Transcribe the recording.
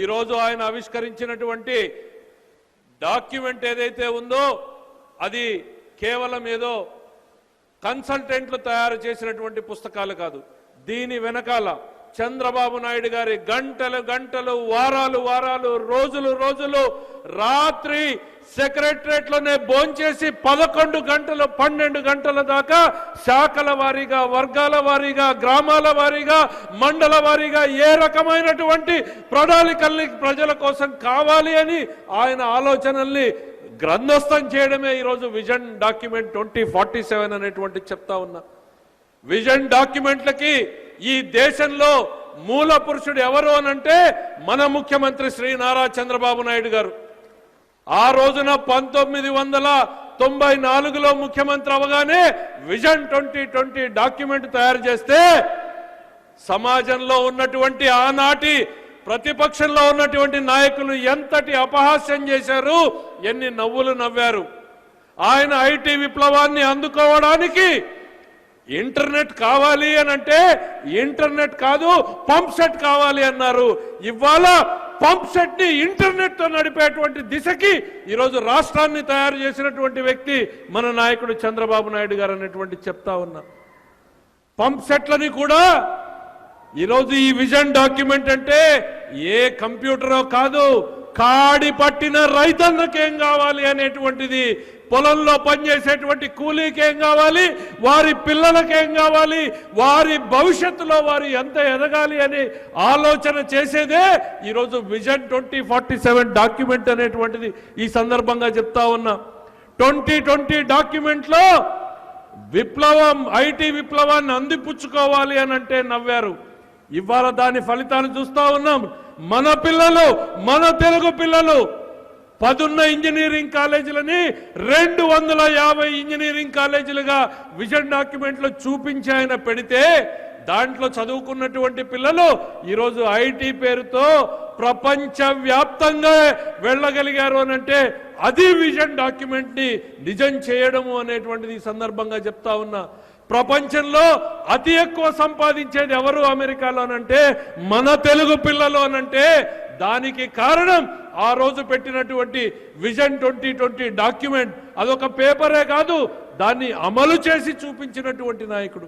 ఈరోజు ఆయన ఆవిష్కరించినటువంటి డాక్యుమెంట్ ఏదైతే ఉందో అది కేవలం ఏదో కన్సల్టెంట్లు తయారు చేసినటువంటి పుస్తకాలు కాదు. దీని వెనకాల చంద్రబాబు నాయుడు గారి గంటలు గంటలు వారాలు వారాలు రోజులు రోజులు రాత్రి సెక్రటరేట్లోనే భోంచేసి పదకొండు గంటలు పన్నెండు గంటల దాకా శాఖల వారీగా వర్గాల వారీగా గ్రామాల వారీగా మండల వారీగా ఏ రకమైనటువంటి ప్రణాళికల్ని ప్రజల కోసం కావాలి అని ఆయన ఆలోచనల్ని గ్రంథస్థం చేయడమే ఈరోజు vision document twenty forty seven అనేటువంటి చెప్తా ఉన్నా. విజన్ డాక్యుమెంట్లకి ఈ దేశంలో మూల పురుషుడు ఎవరు అనంటే మన ముఖ్యమంత్రి శ్రీ నారా చంద్రబాబు నాయుడు గారు. ఆ రోజున పంతొమ్మిది వందల తొంభై నాలుగులో ముఖ్యమంత్రి అవగానే విజన్ ట్వంటీ ట్వంటీ డాక్యుమెంట్ తయారు చేస్తే సమాజంలో ఉన్నటువంటి ఆనాటి ప్రతిపక్షంలో ఉన్నటువంటి నాయకులు ఎంతటి అపహాస్యం చేశారు ఎన్ని నవ్వులు నవ్వారు. ఆయన ఐటీ విప్లవాన్ని అందుకోవడానికి ఇంటర్నెట్ కావాలి అని అంటే ఇంటర్నెట్ కాదు పంప్ సెట్ కావాలి అన్నారు. ఇవాళ పంప్ సెట్ని ఇంటర్నెట్తో నడిపేటువంటి దిశకి ఈరోజు రాష్ట్రాన్ని తయారు చేసినటువంటి వ్యక్తి మన నాయకుడు చంద్రబాబు నాయుడు గారు అనేటువంటి చెప్తా ఉన్నా. పంప్ సెట్లని కూడా ఈరోజు ఈ విజన్ డాక్యుమెంట్ అంటే ఏ కంప్యూటరో కాదు కాడి పట్టిన రైతన్నకేం కావాలి అనేటువంటిది పొలంలో పనిచేసేటువంటి కూలీకేం కావాలి వారి పిల్లలకేం కావాలి వారి భవిష్యత్తులో వారు ఎంత ఎదగాలి అని ఆలోచన చేసేదే ఈరోజు vision twenty forty seven document అనేటువంటిది ఈ సందర్భంగా చెప్తా ఉన్నా. ట్వంటీ ట్వంటీ డాక్యుమెంట్లో విప్లవం ఐటీ విప్లవాన్ని అందిపుచ్చుకోవాలి అని అంటే నవ్వారు. ఇవాళ దాని ఫలితాన్ని చూస్తూ ఉన్నాం. మన పిల్లలు మన తెలుగు పిల్లలు పదున్న ఇంజనీరింగ్ కాలేజీలని రెండు వందల యాభై ఇంజనీరింగ్ కాలేజీలుగా విజన్ డాక్యుమెంట్లో చూపించి ఆయన పెడితే దాంట్లో చదువుకున్నటువంటి పిల్లలు ఈరోజు ఐటీ పేరుతో ప్రపంచవ్యాప్తంగా వెళ్ళగలిగారు అని అంటే అది విజన్ డాక్యుమెంట్ని నిజం చేయడము అనేటువంటిది ఈ సందర్భంగా చెప్తా ఉన్నా. ప్రపంచంలో అతి ఎక్కువ సంపాదించేది ఎవరు అమెరికాలోనంటే మన తెలుగు పిల్లలు అనంటే దానికి కారణం ఆ రోజు పెట్టినటువంటి విజన్ ట్వంటీ ట్వంటీ డాక్యుమెంట్. అదొక పేపరే కాదు దాన్ని అమలు చేసి చూపించినటువంటి నాయకుడు.